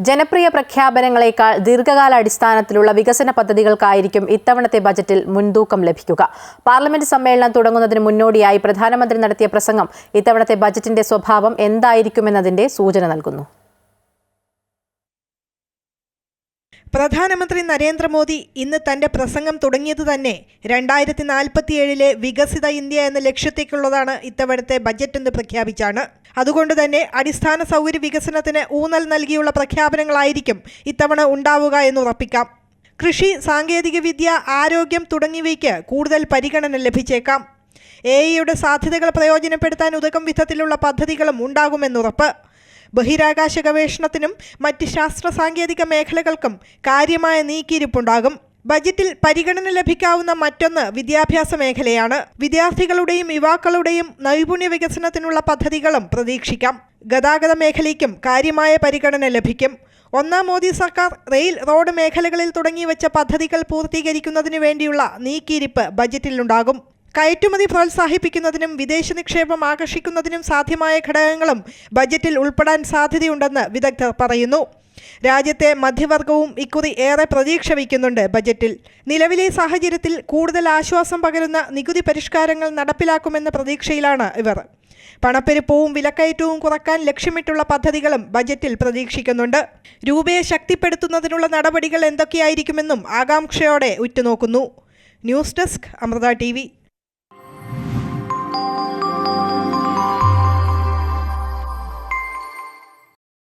ജനപ്രിയ പ്രഖ്യാപനങ്ങളെക്കാൾ ദീർഘകാല അടിസ്ഥാനത്തിലുള്ള വികസന പദ്ധതികൾക്കായിരിക്കും ഇത്തവണത്തെ ബജറ്റിൽ മുൻതൂക്കം ലഭിക്കുക. പാർലമെന്റ് സമ്മേളനം തുടങ്ങുന്നതിന് മുന്നോടിയായി പ്രധാനമന്ത്രി നടത്തിയ പ്രസംഗം ഇത്തവണത്തെ ബജറ്റിന്റെ സ്വഭാവം എന്തായിരിക്കുമെന്നതിന്റെ സൂചന നൽകുന്നു. പ്രധാനമന്ത്രി നരേന്ദ്രമോദി ഇന്ന് തന്റെ പ്രസംഗം തുടങ്ങിയത് തന്നെ രണ്ടായിരത്തി നാൽപ്പത്തിയേഴിലെ വികസിത ഇന്ത്യ എന്ന ലക്ഷ്യത്തേക്കുള്ളതാണ് ഇത്തവണത്തെ ബജറ്റ് എന്ന് പ്രഖ്യാപിച്ചാണ്. അതുകൊണ്ട് തന്നെ അടിസ്ഥാന സൗകര്യ വികസനത്തിന് ഊന്നൽ നൽകിയുള്ള പ്രഖ്യാപനങ്ങളായിരിക്കും ഇത്തവണ ഉണ്ടാവുക എന്ന് ഉറപ്പിക്കാം. കൃഷി സാങ്കേതികവിദ്യ ആരോഗ്യം തുടങ്ങിയവയ്ക്ക് കൂടുതൽ പരിഗണന ലഭിച്ചേക്കാം. എ ഐയുടെ സാധ്യതകൾ പ്രയോജനപ്പെടുത്താൻ ഉതകം വിധത്തിലുള്ള പദ്ധതികളും ഉണ്ടാകുമെന്നുറപ്പ്. ബഹിരാകാശ ഗവേഷണത്തിനും മറ്റ് ശാസ്ത്ര സാങ്കേതിക മേഖലകൾക്കും കാര്യമായ നീക്കിയിരിപ്പുണ്ടാകും. ബജറ്റിൽ പരിഗണന ലഭിക്കാവുന്ന മറ്റൊന്ന് വിദ്യാഭ്യാസ മേഖലയാണ്. വിദ്യാർത്ഥികളുടെയും യുവാക്കളുടെയും നൈപുണ്യ വികസനത്തിനുള്ള പദ്ധതികളും പ്രതീക്ഷിക്കാം. ഗതാഗത മേഖലയ്ക്കും കാര്യമായ പരിഗണന ലഭിക്കും. ഒന്നാം മോദി സർക്കാർ റെയിൽ റോഡ് മേഖലകളിൽ തുടങ്ങിവെച്ച പദ്ധതികൾ പൂർത്തീകരിക്കുന്നതിനു വേണ്ടിയുള്ള നീക്കിയിരിപ്പ് ബജറ്റിലുണ്ടാകും. കയറ്റുമതി പ്രോത്സാഹിപ്പിക്കുന്നതിനും വിദേശ നിക്ഷേപം ആകർഷിക്കുന്നതിനും സാധ്യമായ ഘടകങ്ങളും ബജറ്റിൽ ഉൾപ്പെടാൻ സാധ്യതയുണ്ടെന്ന് വിദഗ്ധർ പറയുന്നു. രാജ്യത്തെ മധ്യവർഗവും ഇക്കുറി ഏറെ പ്രതീക്ഷ വയ്ക്കുന്നുണ്ട് ബജറ്റിൽ. നിലവിലെ സാഹചര്യത്തിൽ കൂടുതൽ ആശ്വാസം പകരുന്ന നികുതി പരിഷ്കാരങ്ങൾ നടപ്പിലാക്കുമെന്ന പ്രതീക്ഷയിലാണ് ഇവർ. പണപ്പെരുപ്പവും വിലക്കയറ്റവും കുറയ്ക്കാൻ ലക്ഷ്യമിട്ടുള്ള പദ്ധതികളും ബജറ്റിൽ പ്രതീക്ഷിക്കുന്നുണ്ട്. രൂപയെ ശക്തിപ്പെടുത്തുന്നതിനുള്ള നടപടികൾ എന്തൊക്കെയായിരിക്കുമെന്നും ആകാംക്ഷയോടെ ഉറ്റുനോക്കുന്നു. News desk Amrita T